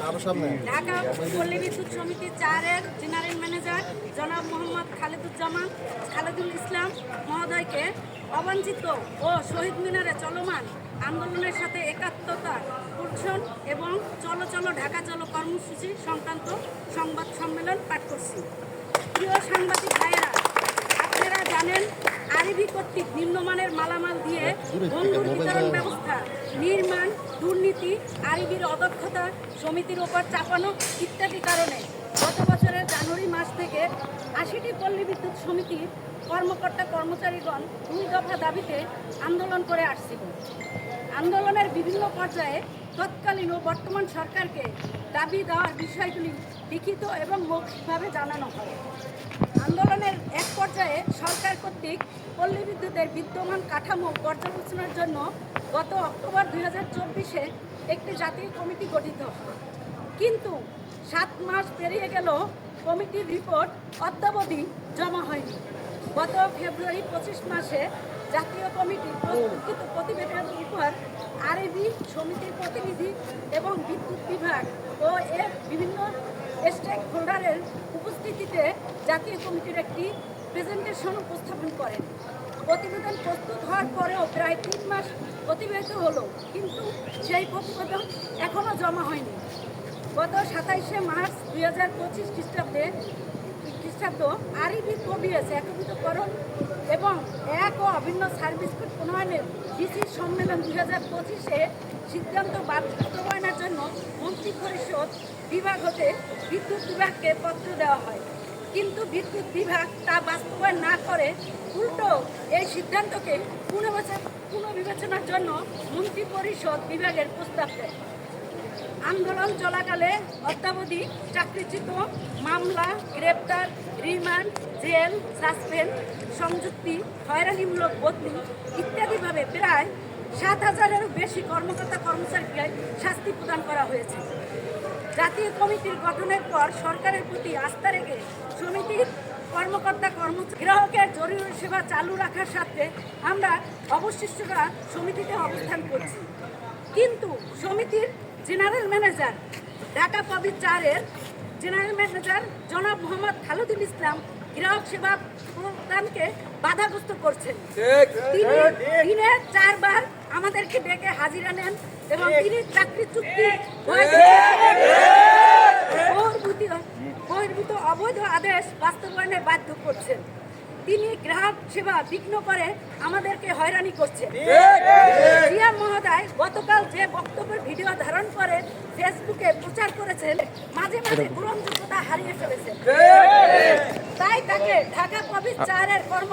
ঢাকা পল্লী বিদ্যুৎ সমিতি চারের জেনারেল ম্যানেজার জনাব মোহাম্মদ খালেদুজ্জামান, খালেদুল ইসলাম মহোদয়কে অবাঞ্ছিত ও শহীদ মিনারে চলমান আন্দোলনের সাথে একাত্মতা পোষণ এবং চলো চলো ঢাকা চলো কর্মসূচি সংক্রান্ত সংবাদ সম্মেলন পাঠ করছি। প্রিয় সাংবাদিক ভাইয়েরা, আপনারা জানেন আরবি কর্তৃক নিম্নমানের মালামাল দিয়ে বন্ধুর বিতরণ ব্যবস্থা নির্মাণ দুর্নীতি আরবির অদক্ষতা সমিতির ওপর চাপানো ইত্যাদি কারণে গত বছরের জানুয়ারি মাস থেকে আশিটি পল্লী বিদ্যুৎ সমিতির কর্মকর্তা কর্মচারীগণ দুই দফা দাবিতে আন্দোলন করে আসছিল। আন্দোলনের বিভিন্ন পর্যায়ে তৎকালীন ও বর্তমান সরকারকে দাবি দেওয়ার বিষয়গুলি লিখিত এবং মৌখিকভাবে জানানো হয়। আন্দোলনের এক পর্যায়ে সরকার কর্তৃক পল্লী বিদ্যুতের বিদ্যমান কাঠামো পর্যালোচনার জন্য গত অক্টোবর দুই হাজার চব্বিশে একটি জাতীয় কমিটি গঠিত। কিন্তু সাত মাস পেরিয়ে গেল, কমিটির রিপোর্ট অদ্যাবধি জমা হয়নি। গত ফেব্রুয়ারি পঁচিশ মাসে জাতীয় কমিটি প্রস্তুতকৃত প্রতিবেদনের উপর আরবি সমিতির প্রতিনিধি এবং বিদ্যুৎ বিভাগ ও বিভিন্ন স্টেক হোল্ডারের উপস্থিতিতে জাতীয় কমিটির একটি প্রেজেন্টেশন উপস্থাপন করেন। প্রতিবেদন প্রস্তুত হওয়ার পরেও প্রায় তিন মাস অতিবাহিত হলো, কিন্তু সেই প্রতিবেদন এখনও জমা হয়নি। গত সাতাইশে মার্চ দুই হাজার পঁচিশ খ্রিস্টাব্দে খ্রিস্টাব্দ আরবি কবিএস একীভূতকরণ এবং এক ও অভিন্ন সার্ভিস কোড প্রণয়নের ডিসি সম্মেলন দুই হাজার পঁচিশে সিদ্ধান্ত বাস্তবায়নের জন্য মন্ত্রী পরিষদ বিভাগ হতে বিদ্যুৎ বিভাগকে পত্র দেওয়া হয়। কিন্তু বিদ্যুৎ বিভাগ তা বাস্তবায়ন না করে উল্টো এই সিদ্ধান্তকে পুনর্বিবেচনা পুনর্বিবেচনার জন্য মন্ত্রী পরিষদ বিভাগের প্রস্তাব দেয়। আন্দোলন চলাকালে অদ্যাবধি চাকরিচ্যুত মামলা, গ্রেপ্তার, রিমান্ড, জেল, সাসপেন্ড, সংযুক্তি, হয়রানিমূলক বদলি ইত্যাদিভাবে প্রায় সাত হাজারেরও বেশি কর্মকর্তা কর্মচারীকে শাস্তি প্রদান করা হয়েছে। জাতীয় কমিটির গঠনের পর সরকারের প্রতি আস্থা রেখে সমিতির কর্মকর্তা কর্মচারী গ্রাহকের জরুরি সেবা চালু রাখার সাথে আমরা অবশিষ্টরা সমিতিতে অবস্থান করছি। কিন্তু সমিতির জেনারেল ম্যানেজার ঢাকা পাবলিক চারের জেনারেল ম্যানেজার জনাব মোহাম্মদ খালুদুল ইসলাম গ্রাহক সেবা প্রদানকে বাধাগ্রস্ত করছেন তিনি দিনে চারবার আমাদেরকে ডেকে হাজিরা নেন এবং তিনি চাকরি চুক্তি বহির্ভূত বহির্ভূত অবৈধ আদেশ বাস্তবায়নে বাধ্য করছেন তিনি গ্রাহক সেবা বিঘ্ন করে আমাদেরকে হয়রানি করছেন মাঝে মাঝে গ্রহণযোগ্যতা হারিয়ে ফেলেছে। তাই তাকে ঢাকা পবিত্র চারের কর্ম